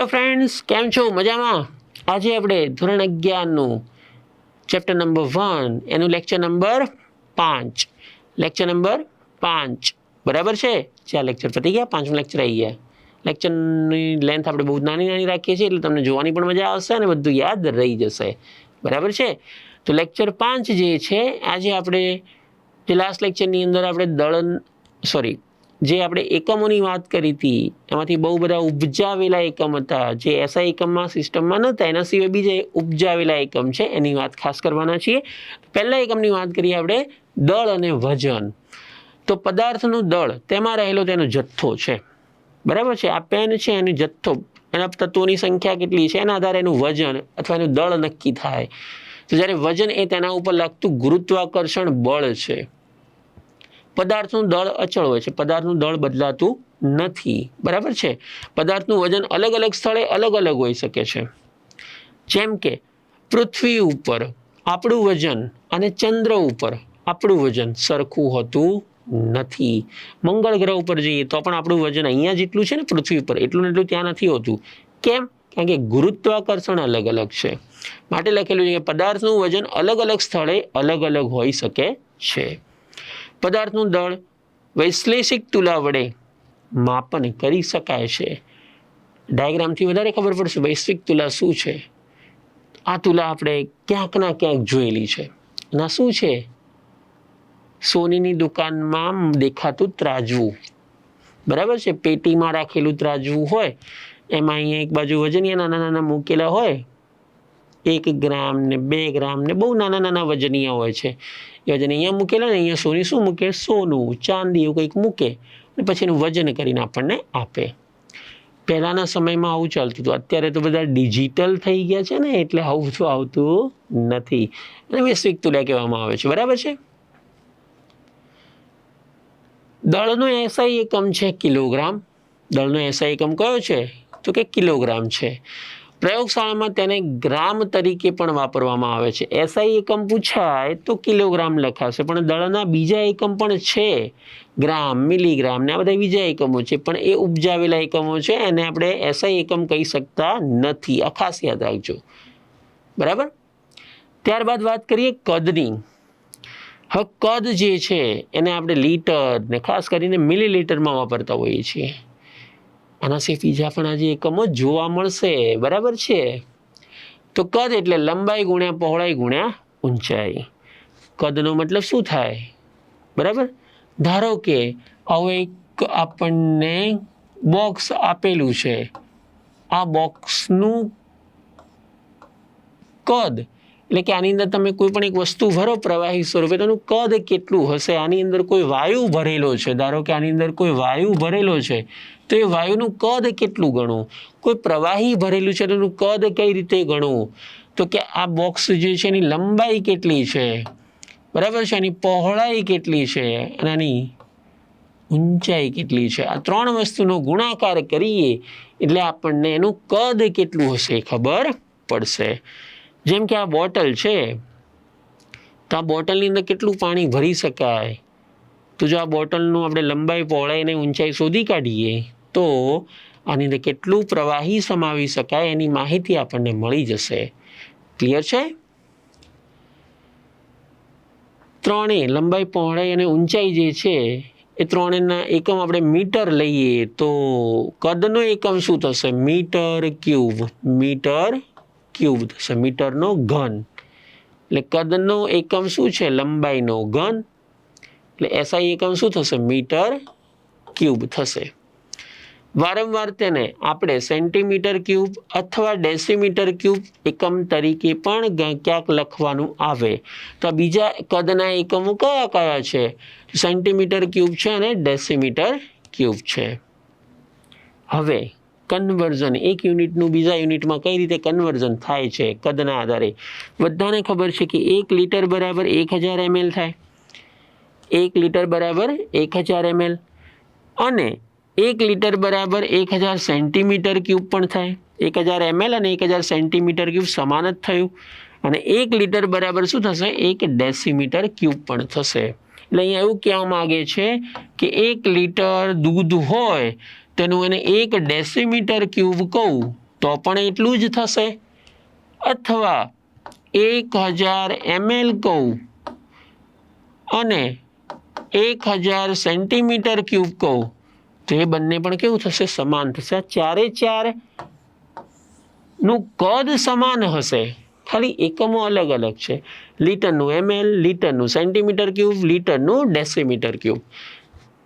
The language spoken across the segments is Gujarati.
હેલો ફ્રેન્ડ્સ કેમ છો? મજામાં? આજે આપણે ધોરણ અગિયારનું ચેપ્ટર નંબર વન એનું લેક્ચર નંબર પાંચ. લેક્ચર નંબર પાંચ. બરાબર છે? ચાર લેક્ચર પતી ગયા, પાંચમું લેક્ચર આવી ગયા. લેક્ચરની લેન્થ આપણે બહુ નાની નાની રાખીએ છીએ, એટલે તમને જોવાની પણ મજા આવશે અને બધું યાદ રહી જશે. બરાબર છે? તો લેક્ચર પાંચ જે છે, આજે આપણે, જે લાસ્ટ લેક્ચરની અંદર આપણે દળન સોરી જે આપણે એકમોની વાત કરી હતી, એમાંથી બહુ બધા ઉપજાવેલા એકમ હતા. જે એસઆઈ એકમમાં સિસ્ટમમાં નહોતા, એના સિવાય બીજા ઉપજાવેલા એકમ છે, એની વાત ખાસ કરવાના છીએ. પહેલા એકમની વાત કરીએ આપણે, દળ અને વજન. તો પદાર્થનું દળ, તેમાં રહેલો તેનો જથ્થો છે. બરાબર છે? આ પેન છે, એનો જથ્થો. એના તત્વોની સંખ્યા કેટલી છે? એના આધારે એનું વજન અથવા એનું દળ નક્કી થાય. તો જ્યારે વજન એ તેના ઉપર લાગતું ગુરુત્વાકર્ષણ બળ છે. પદાર્થનું દળ અચળ હોય છે. પદાર્થનું દળ બદલાતું નથી. બરાબર છે? પદાર્થનું વજન અલગ અલગ સ્થળે અલગ અલગ હોઈ શકે છે. જેમ કે પૃથ્વી ઉપર આપણું વજન અને ચંદ્ર ઉપર આપણું વજન સરખું હોતું નથી. મંગળ ગ્રહ ઉપર જઈએ તો પણ આપણું વજન અહીંયા જેટલું છે ને પૃથ્વી ઉપર એટલું એટલું ત્યાં નથી હોતું. કેમ? કારણ કે ગુરુત્વાકર્ષણ અલગ અલગ છે. માટે લખેલું છે કે પદાર્થનું વજન અલગ અલગ સ્થળે અલગ અલગ હોઈ શકે છે. પદાર્થનું દળ વૈશ્લેષિક તુલા વડે માપન કરી શકાય છે. ડાયાગ્રામથી વધારે ખબર પડશે વૈશ્વિક તુલા શું છે? આ તુલા આપણે ક્યાંક ના ક્યાંક જોયેલી છે. ના, શું છે? સોનીની દુકાનમાં દેખાતું ત્રાજવું. બરાબર છે? પેટીમાં રાખેલું ત્રાજવું હોય, એમાં અહીંયા એક બાજુ વજનિયા નાના નાના મૂકેલા હોય એક ગ્રામ ને બે ગ્રામ ને બહુ નાના નાના વજનીયા હોય છે. એ વજન અહીંયા મૂકેલા ને અહીંયા સોની શું મૂકે? સોનું, ચાંદી એવું કંઈક મૂકે અને પછી એનું વજન કરીને આપણને આપે. પહેલાંના સમયમાં આવું ચાલતું હતું. અત્યારે તો બધા ડિજિટલ થઈ ગયા છે ને, એટલે આવું શું આવતું નથી. અને વૈશ્વિક તુલા કહેવામાં આવે છે. બરાબર છે? દળનો એસઆઈ એકમ છે કિલોગ્રામ. દળનો એસઆઈ એકમ કયો છે? તો કે કિલોગ્રામ છે. પ્રયોગશાળામાં તેને ગ્રામ તરીકે પણ વાપરવામાં આવે છે. એસઆઈ એકમ પૂછાય તો કિલોગ્રામ લખાશે, પણ દળના બીજા એકમ પણ છે. ગ્રામ, મિલીગ્રામ ને આ બધા બીજા એકમો છે, પણ એ ઉપજાવેલા એકમો છે, એને આપણે એસઆઈ એકમ કહી શકતા નથી. આ ખાસ યાદ રાખજો. બરાબર? ત્યારબાદ વાત કરીએ કદની. હવે કદ જે છે, એને આપણે લીટર ને ખાસ કરીને મિલીલીટરમાં વાપરતા હોઈએ છીએ. આના સિવાય બીજા પણ આજે એકમો જોવા મળશે. બરાબર છે? તો કદ એટલે લંબાઈ ગુણ્યા પહોળાઈ ગુણ્યા ઊંચાઈ. કદનો મતલબ શું થાય? બરાબર? ધારો કે હવે એક આપણને બોક્સ આપેલું છે. આ બોક્સનું કદ એટલે કે આની અંદર તમે કોઈ પણ એક વસ્તુ ભરો પ્રવાહી સ્વરૂપે એનું કદ કેટલું હશે? આની અંદર કોઈ વાયુ ભરેલો છે? ધારો કે આની અંદર કોઈ વાયુ ભરેલો છે, તો એ વાયુનું કદ કેટલું ગણવું? કોઈ પ્રવાહી ભરેલું છે એનું કદ કઈ રીતે ગણવું? તો કે આ બોક્સ જે છે, એની લંબાઈ કેટલી છે? બરાબર છે? એની પહોળાઈ કેટલી છે? અને આની ઊંચાઈ કેટલી છે? આ ત્રણ વસ્તુનો ગુણાકાર કરીએ, એટલે આપણને એનું કદ કેટલું હશે ખબર પડશે. જેમ કે આ બોટલ છે, તો આ બોટલની અંદર કેટલું પાણી ભરી શકાય? તો જો આ બોટલનું આપણે લંબાઈ, પહોળાઈ ઊંચાઈ શોધી કાઢીએ, તો આની અંદર કેટલું પ્રવાહી સમાવી શકાય એની માહિતી આપણને મળી જશે. ક્લિયર છે? ત્રણેય લંબાઈ, પહોળાઈ અને ઊંચાઈ જે છે, એ ત્રણેયના એકમ આપણે મીટર લઈએ તો કદનો એકમ શું થશે? Metre cube. મીટર ક્યુબ થશે, મીટરનો ઘન. એટલે કદનો એકમ શું છે? લંબાઈનો ઘન. એટલે એસઆઈ એકમ શું થશે? મીટર ક્યુબ થશે. વારંવાર તેને આપણે સેન્ટીમીટર ક્યુબ અથવા ડેસીમીટર ક્યુબ એકમ તરીકે પણ ક્યાંક લખવાનું આવે. તો બીજા કદના એકમો કયા કયા છે? સેન્ટીમીટર ક્યુબ છે અને ડેસીમીટર ક્યુબ છે. હવે કન્વર્ઝન એક યુનિટનું બીજા યુનિટમાં કઈ રીતે કન્વર્ઝન થાય છે, કદના આધારે? બધાને ખબર છે કે એક લીટર બરાબર એક હજાર એમએલ થાય. એક લીટર બરાબર એક હજાર એમએલ અને એક લીટર બરાબર એક હજાર સેન્ટીમીટર ક્યુબ પણ થાય. એક હજાર એમએલ અને એક હજાર સેન્ટીમીટર ક્યુબ સમાન જ થયું. અને એક લીટર બરાબર શું થશે? એક ડેસીમીટર ક્યુબ પણ થશે. એટલે અહીંયા એવું કહેવા માગે છે કે એક લીટર દૂધ હોય તેનું એને એક ડેસીમીટર ક્યુબ કહું, તો પણ એટલું જ થશે? અથવા એક હજાર એમએલ કહું, અને એક હજાર સેન્ટીમીટર ક્યુબ કહું, તો એ બંને પણ કેવું થશે? સમાન થશે. ચારે ચારનું કદ સમાન હશે. ખાલી એકમો અલગ અલગ છે. લીટરનું એમએલ, લીટરનું સેન્ટીમીટર ક્યુબ, લીટરનું ડેસીમીટર ક્યુબ.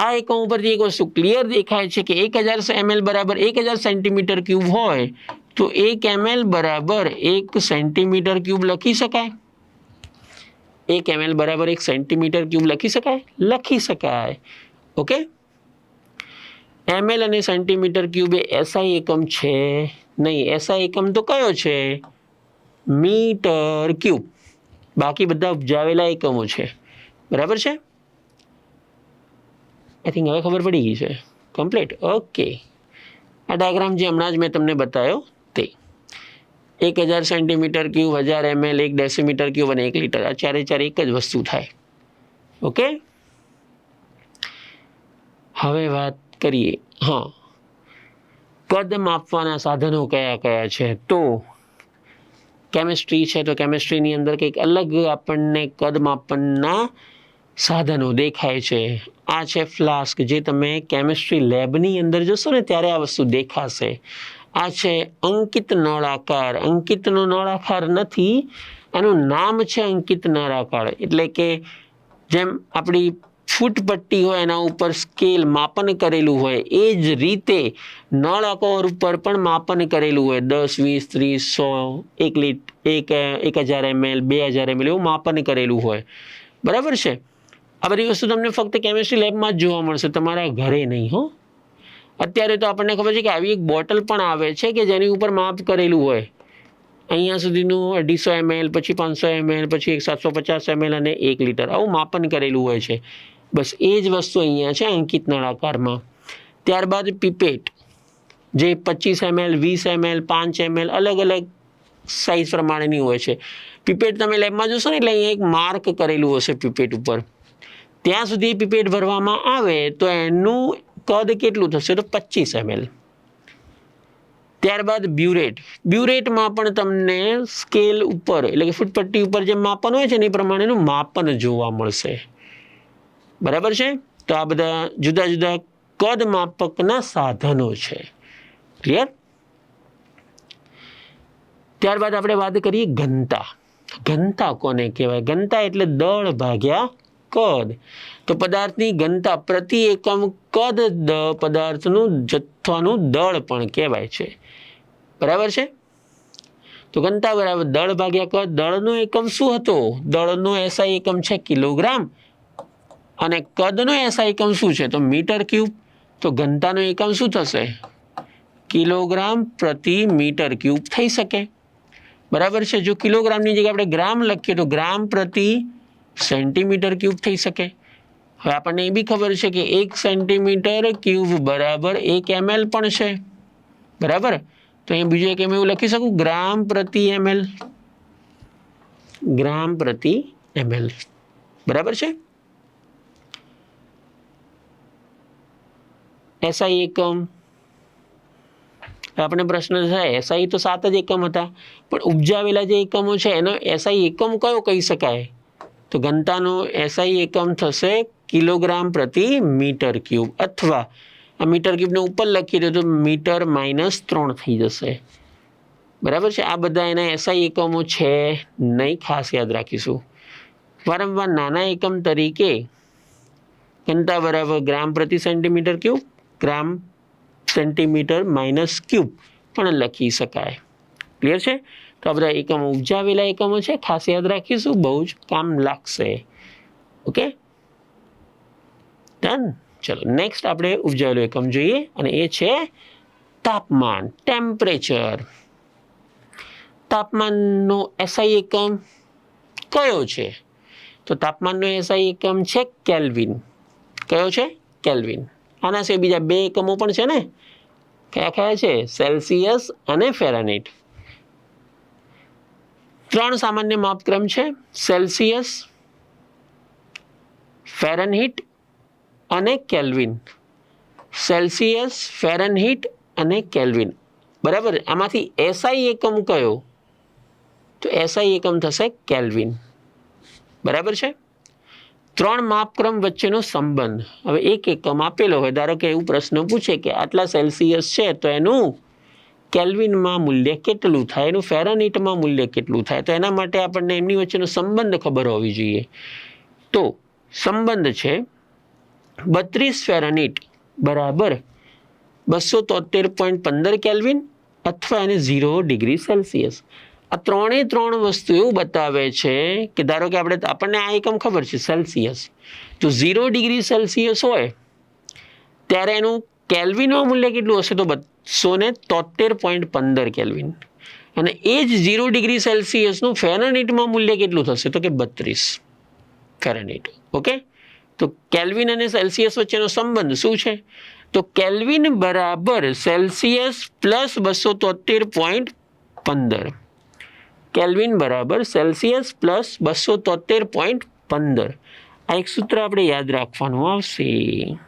આ એકમ ઉપરથી એક વસ્તુ ક્લિયર દેખાય છે કે એક હજાર એમએલ બરાબર એક હજાર સેન્ટીમીટર ક્યુબ હોય, તો એક એમએલ બરાબર એક સેન્ટીમીટર ક્યુબ લખી શકાય? એક એમએલ બરાબર એક સેન્ટીમીટર ક્યુબ લખી શકાય? લખી શકાય. ઓકે એમએલ અને સેન્ટીમીટર ક્યુબ એ એસઆઈ એકમ છે. નહીં એસઆઈ એકમ તો કયો છે? Metre cube. બાકી બધા ઉપજાવેલા એકમો છે. બરાબર છે? આઈ થિંક હવે ખબર પડી ગઈ છે. કમ્પ્લીટ ઓકે આ ડાયાગ્રામ જે હમણાં જ મેં તમને બતાવ્યો તે. એક હજાર સેન્ટીમીટર ક્યુબ હજાર એમએલ એક ડેસીમીટર ક્યુબ અને એક લીટર આ ચારે ચારે એક જ વસ્તુ થાય. ઓકે હવે વાત કરીએ. હા. કદ માપવાના સાધનો કયા કયા છે? તો કેમિસ્ટ્રી છે તો કેમિસ્ટ્રીની અંદર કંઈક અલગ આપણને કદ માપનના સાધનો દેખાય છે. આ છે ફ્લાસ્ક જે તમે કેમિસ્ટ્રી લેબની અંદર જશો ને ત્યારે આ વસ્તુ દેખાશે. આ છે અંકિત નળાકાર. અંકિતનો નળાકાર નથી, એનું નામ છે અંકિત નળાકાર. એટલે કે જેમ આપણી ફૂટપટ્ટી હોય એના ઉપર સ્કેલ માપન કરેલું હોય, એ જ રીતે નળાકોર ઉપર પણ માપન કરેલું હોય. દસ, વીસ, ત્રીસ, સો, એક લીટ, એક એક હજાર એમએલ, બે હજાર એમએલ એવું માપન કરેલું હોય. બરાબર છે? આ બધી વસ્તુ તમને ફક્ત કેમિસ્ટ્રી લેબમાં જ જોવા મળશે, તમારા ઘરે નહીં, હો. અત્યારે તો આપણને ખબર છે કે આવી એક બોટલ પણ આવે છે કે જેની ઉપર માપ કરેલું હોય. અહીંયા સુધીનું અઢીસો એમએલ પછી પાંચસો એમએલ પછી એક સાતસો પચાસ એમએલ અને એક લીટર આવું માપન કરેલું હોય છે. બસ એ જ વસ્તુ અહીંયા છે અંકિત નળાકારમાં. ત્યારબાદ પીપેટ જે પચીસ એમએલ વીસ એમએલ પાંચ એમએલ અલગ અલગ સાઇઝ પ્રમાણેની હોય છે. પીપેટ તમે લેબમાં જોશો ને એટલે અહીંયા એક માર્ક કરેલું હશે પીપેટ ઉપર. ત્યાં સુધી પીપેટ ભરવામાં આવે તો એનું કદ કેટલું થશે? તો પચીસ એમએલ. ત્યારબાદ બ્યુરેટ. બ્યુરેટમાં પણ તમને સ્કેલ ઉપર, એટલે કે ફૂટપટ્ટી ઉપર જે માપન હોય છે ને એ પ્રમાણેનું માપન જોવા મળશે. બરાબર છે? તો આ બધા જુદા જુદા કદ માપકના સાધનો છે. ક્લિયર ત્યારબાદ આપણે વાત કરીએ ઘનતા. ઘનતા કોને કહેવાય? ઘનતા એટલે દળ ભાગ્યા કદ. તો પદાર્થની ઘનતા પ્રતિ એકમ કદ પદાર્થનું જથ્થાનું દળ પણ કહેવાય છે. બરાબર છે? તો ઘનતા બરાબર દળ ભાગ્યા કદ. દળનો એકમ શું હતો? દળનો એસઆઈ એકમ છે કિલોગ્રામ. અને કદનો એસઆઈ એકમ શું છે? તો મીટર ક્યુબ. તો ઘનતાનો એકમ શું થશે? કિલોગ્રામ પ્રતિ મીટર ક્યુબ થઈ શકે. બરાબર છે? જો કિલોગ્રામની જગ્યાએ આપણે ગ્રામ લખીએ તો ગ્રામ પ્રતિ સેન્ટીમીટર ક્યુબ થઈ શકે. હવે આપણને એ બી ખબર છે કે એક સેન્ટીમીટર ક્યુબ બરાબર એક એમએલ પણ છે. બરાબર? તો અહીં બીજું એક એમ એવું લખી શકું? ગ્રામ પ્રતિ એમએલ. ગ્રામ પ્રતિ એમએલ. બરાબર છે? એસઆઈ એકમ. આપણે પ્રશ્ન થાય, એસઆઈ તો સાત જ એકમ હતા. પણ ઉપજાવેલા જે એકમો છે, એનો એસઆઈ એકમ કયો કહી શકાય? તો ઘનતાનો એસઆઈ એકમ થશે કિલોગ્રામ પ્રતિ મીટર ક્યુબ અથવા આ મીટર ક્યુબને ઉપર લખી દો તો મીટર માઇનસ ત્રણ થઈ જશે. બરાબર છે? આ બધા એના એસઆઈ એકમો છે નહીં, ખાસ યાદ રાખીશું. વારંવાર નાના એકમ તરીકે ઘનતા બરાબર ગ્રામ પ્રતિ centimetre cube, gram centimetre minus cube પણ લખી શકાય. ક્લિયર છે? તો આ બધા એકમો, ઉપજાવેલા એકમો છે. ખાસ યાદ રાખીશું, બહુ જ કામ લાગશે. ઓકે? ડન ચલો નેક્સ્ટ આપણે ઉપજાવેલું એકમ જોઈએ, અને એ છે તાપમાન ટેમ્પરેચર તાપમાનનો એસઆઈ એકમ કયો છે? તો તાપમાનનો એસઆઈ એકમ છે કેલ્વિન કયો છે? કેલ્વિન આના સિવાય બીજા બે એકમો પણ છે ને? કયા કયા છે? સેલ્સિયસ અને ફેરાનીટ ત્રણ સામાન્ય માપક્રમ છે. સેલ્સિયસ ફેરનહીટ અને કેલ્વિન સેલ્સિયસ ફેરનહીટ અને કેલ્વિન બરાબર? આમાંથી એસઆઈ એકમ કયો? તો એસઆઈ એકમ થશે કેલ્વિન બરાબર છે? ત્રણ માપક્રમ વચ્ચેનો સંબંધ. હવે એક એકમ આપેલો હોય. ધારો કે એવું પ્રશ્ન પૂછે કે આટલા સેલ્સિયસ છે તો એનું કેલ્વિનમાં મૂલ્ય કેટલું થાય? એનું ફેરાનીટમાં મૂલ્ય કેટલું થાય? તો એના માટે આપણને એમની વચ્ચેનો સંબંધ ખબર હોવી જોઈએ. તો સંબંધ છે બત્રીસ ફેરાનીટ બરાબર બસો તોતેર પોઈન્ટ પંદર કેલ્વિન અથવા એને ઝીરો ડિગ્રી સેલ્સિયસ. આ ત્રણે ત્રણ વસ્તુ એવું બતાવે છે કે ધારો કે આપણે આપણને આ એકમ ખબર છે સેલ્સિયસ. તો ઝીરો ડિગ્રી સેલ્સિયસ હોય, ત્યારે એનું કેલ્વિનમાં મૂલ્ય કેટલું હશે તો બસો ને તોતેર પોઈન્ટ પંદર કેલ્વિન. અને એ જ ઝીરો ડિગ્રી સેલ્સિયસનું ફેરનહીટમાં મૂલ્ય કેટલું થશે? તો કે બત્રીસ. Fahrenheit okay? તો કેલ્વિન અને સેલ્સિયસ વચ્ચેનો સંબંધ શું છે? તો કેલ્વિન બરાબર સેલ્સિયસ પ્લસ બસો તોતેર પોઈન્ટ પંદર. કેલ્વિન બરાબર સેલ્સિયસ પ્લસ બસો તોતેર પોઈન્ટ પંદર. આ એક સૂત્ર આપણે યાદ રાખવાનું આવશે.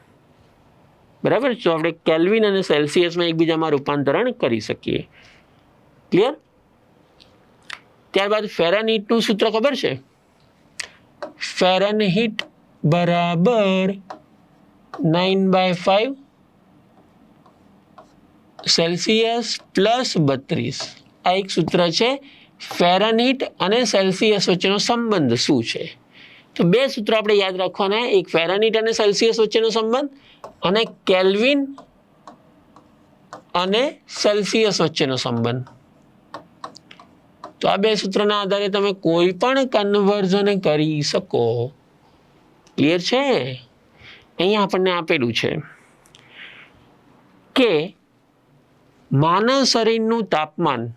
બરાબર? તો આપણે કેલ્વિન અને સેલ્સિયસમાં એકબીજામાં રૂપાંતરણ કરી શકીએ. ક્લિયર ત્યારબાદ ફેરનહીટનું સૂત્ર ખબર છે? ફેરનહીટ બરાબર nine by five Celsius plus બત્રીસ. આ એક સૂત્ર છે. ફેરનહીટ અને સેલ્સિયસ વચ્ચેનો સંબંધ શું છે? તો બે સૂત્રો આપણે યાદ રાખવાના એક ફેરનહીટ અને સેલ્સિયસ વચ્ચેનો સંબંધ અને કેલ્વિન અને સેલ્સિયસ વચ્ચેનો સંબંધ. તો આ બે સૂત્રના આધારે તમે કોઈ પણ કન્વર્ઝન કરી શકો. ક્લિયર છે? અહીંયા આપણને આપેલું છે કે માનવ શરીરનું તાપમાન,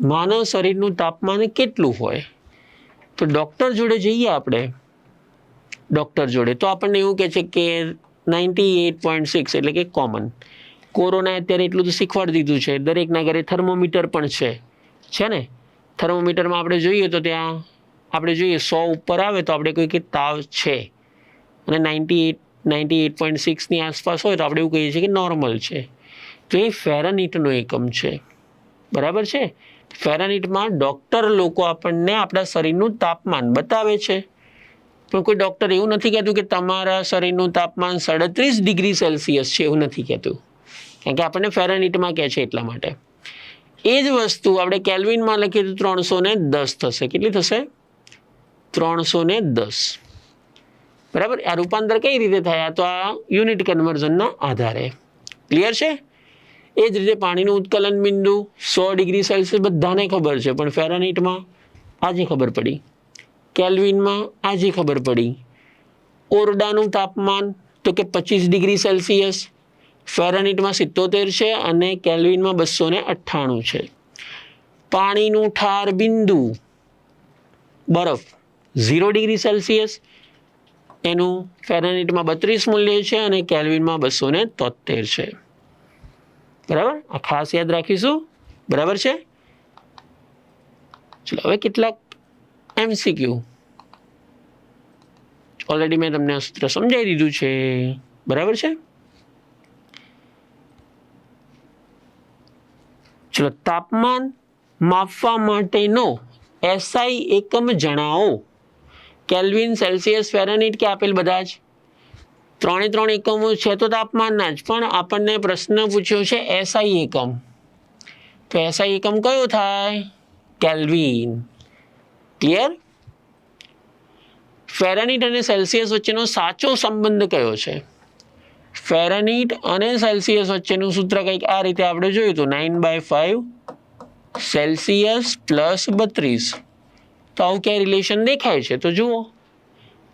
માનવ શરીરનું તાપમાન કેટલું હોય? તો ડૉક્ટર જોડે જઈએ આપણે. ડૉક્ટર જોડે. તો આપણને એવું કહે છે કે નાઇન્ટી એટ પોઈન્ટ સિક્સ એટલે કે કોમન કોરોના અત્યારે એટલું તો શીખવાડી દીધું છે. દરેકના ઘરે થર્મોમીટર પણ છે. છે ને? થર્મોમીટરમાં આપણે જોઈએ તો ત્યાં આપણે જોઈએ સો ઉપર આવે તો આપણે કોઈ કે તાવ છે. અને ninety eight ninety eight point સિક્સની આસપાસ હોય તો આપણે એવું કહીએ છીએ કે નોર્મલ છે. તો એ ફેરાનીટનો એકમ છે. બરાબર છે? ફેરાનીટમાં ડૉક્ટર લોકો આપણને આપણા શરીરનું તાપમાન બતાવે છે. પણ કોઈ ડૉક્ટર એવું નથી કહેતું કે તમારા શરીરનું તાપમાન સાડત્રીસ ડિગ્રી સેલ્સિયસ છે એવું નથી કહેતું. કારણ કે આપણને ફેરનહીટમાં કહે છે એટલા માટે. એ જ વસ્તુ આપણે કેલ્વિનમાં લખીએ તો ત્રણસો ને દસ થશે. કેટલી થશે? ત્રણસો ને દસ. બરાબર? આ રૂપાંતર કઈ રીતે થયા? તો આ યુનિટ કન્વર્ઝનના આધારે. ક્લિયર છે? એ જ રીતે પાણીનું ઉત્કલન બિંદુ સો ડિગ્રી સેલ્સિયસ, બધાને ખબર છે. પણ ફેરાનીટમાં આજે ખબર પડી. કેલ્વિનમાં આજે ખબર પડી. ઓરડાનું તાપમાન તો કે પચીસ ડિગ્રી સેલ્સિયસ, ફેરાનીટમાં સિત્તોતેર છે અને કેલ્વિનમાં બસો ને અઠ્ઠાણું છે. પાણીનું ઠાર બિંદુ, બરફ, ઝીરો ડિગ્રી સેલ્સિયસ, એનું ફેરાનીટમાં બત્રીસ મૂલ્ય છે અને કેલ્વિનમાં બસો ને તોતેર છે. બરાબર? આ ખાસ યાદ રાખીશું. બરાબર છે? ચલો, હવે કેટલાક એમસીક્યુ ઓલરેડી મેં તમને સૂત્ર સમજાવી દીધું છે. બરાબર છે? ચલો, તાપમાન માપવા માટેનો એસઆઈ એકમ જણાવો. કેલ્વિન સેલ્સિયસ ફેરેનિટ કે આપેલ બધા જ? ત્રણે ત્રણ એકમો છે તો તાપમાનના જ, પણ આપણને પ્રશ્ન પૂછ્યો છે એસઆઈ એકમ. તો એસઆઈ એકમ કયો થાય? કેલ્વિન. ક્લિયર ફેરાનીટ અને સેલ્સિયસ વચ્ચેનો સાચો સંબંધ કયો છે? ફેરાનીટ અને સેલ્સિયસ વચ્ચેનું સૂત્ર કંઈક આ રીતે આપણે જોયું હતું. Nine by five Celsius plus બત્રીસ. તો આવું ક્યાંય રિલેશન દેખાય છે? તો જુઓ.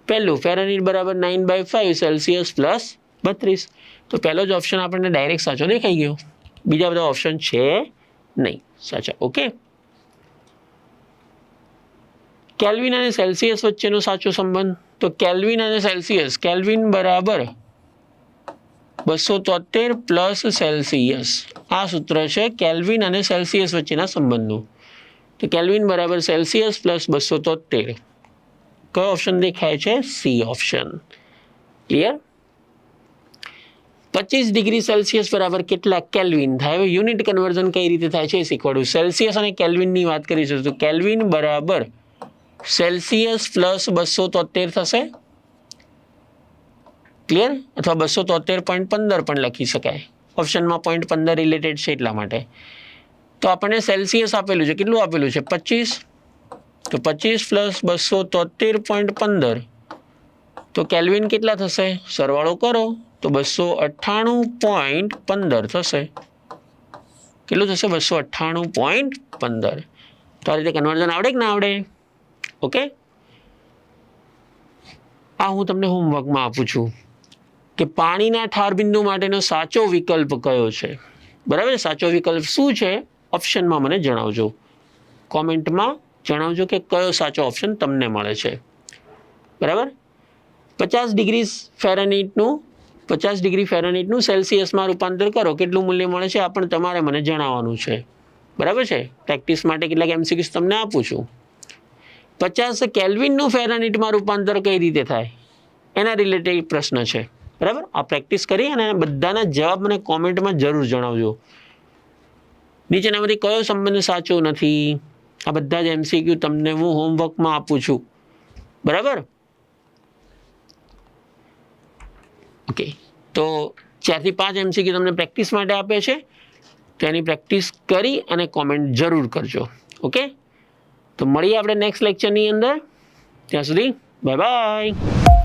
પહેલું ફેરાનીટ બરાબર nine by five Celsius plus બત્રીસ. તો પહેલો જ ઓપ્શન આપણને ડાયરેક્ટ સાચો દેખાઈ ગયો. બીજા બધા ઓપ્શન છે નહીં. સાચા. ઓકે કેલ્વિન અને સેલ્સિયસ વચ્ચેનો સાચો સંબંધ? તો કેલ્વિન અને સેલ્સિયસ, કેલ્વિન બરાબર બસો તોતેર પ્લસ સેલ્સિયસ. આ સૂત્ર છે કેલ્વિન અને સેલ્સિયસ વચ્ચેના સંબંધનું. તો કેલ્વિન બરાબર સેલ્સિયસ પ્લસ બસો તોતેર. કયો ઓપ્શન દેખાય છે? C option. ક્લિયર? પચીસ ડિગ્રી સેલ્સિયસ બરાબર કેટલા કેલ્વિન થાય? હવે યુનિટ કન્વર્ઝન કઈ રીતે થાય છે એ શીખવાડું. સેલ્સિયસ અને કેલ્વિનની વાત કરીશું તો કેલ્વિન બરાબર સેલ્સિયસ પ્લસ બસો તોતેર થશે? ક્લિયર અથવા બસો તોતેર પોઈન્ટ પંદર પણ લખી શકાય. ઓપ્શનમાં પોઈન્ટ પંદર રિલેટેડ છે એટલા માટે. તો આપણને સેલ્સિયસ આપેલું છે. કેટલું આપેલું છે? પચીસ? તો પચીસ પ્લસ બસો તોતેર પોઈન્ટ પંદર. તો કેલ્વિન કેટલા થશે? સરવાળો કરો. તો બસો અઠ્ઠાણું પોઈન્ટ પંદર થશે. કેટલું થશે? બસો અઠ્ઠાણું પોઈન્ટ પંદર. તો આ રીતે કન્વર્ઝન આવડે કે ના આવડે? ઓકે? આ હું તમને હોમવર્કમાં આપું છું કે પાણીના ઠારબિંદુ માટેનો સાચો વિકલ્પ કયો છે? બરાબર? સાચો વિકલ્પ શું છે? ઓપ્શનમાં મને જણાવજો. કોમેન્ટમાં જણાવજો કે કયો સાચો ઓપ્શન તમને મળે છે. બરાબર? પચાસ ડિગ્રી ફેરનહીટનું, પચાસ ડિગ્રી ફેરનહીટનું સેલ્સિયસમાં રૂપાંતર કરો. કેટલું મૂલ્ય મળે છે? આ પણ તમારે મને જણાવવાનું છે. બરાબર છે? પ્રેક્ટિસ માટે કેટલાક એમસીક્યુસ તમને આપું છું. પચાસ કેલ્વિનનું ફેરનહીટમાં રૂપાંતર કઈ રીતે થાય? એના રિલેટેડ પ્રશ્ન છે. બરાબર? આ પ્રેક્ટિસ કરી અને બધાના જવાબ મને કોમેન્ટમાં જરૂર જણાવજો. નીચેનામાંથી કયો સંબંધ સાચો નથી? આ બધા જ એમસીક્યુ તમને હું હોમવર્કમાં આપું છું. બરાબર? ઓકે તો ચારથી પાંચ એમસીક્યુ તમને પ્રેક્ટિસ માટે આપે છે. તેની પ્રેક્ટિસ કરી અને કોમેન્ટ જરૂર કરજો. ઓકે તો મળીએ આપણે નેક્સ્ટ લેક્ચરની અંદર. ત્યાં સુધી બાય બાય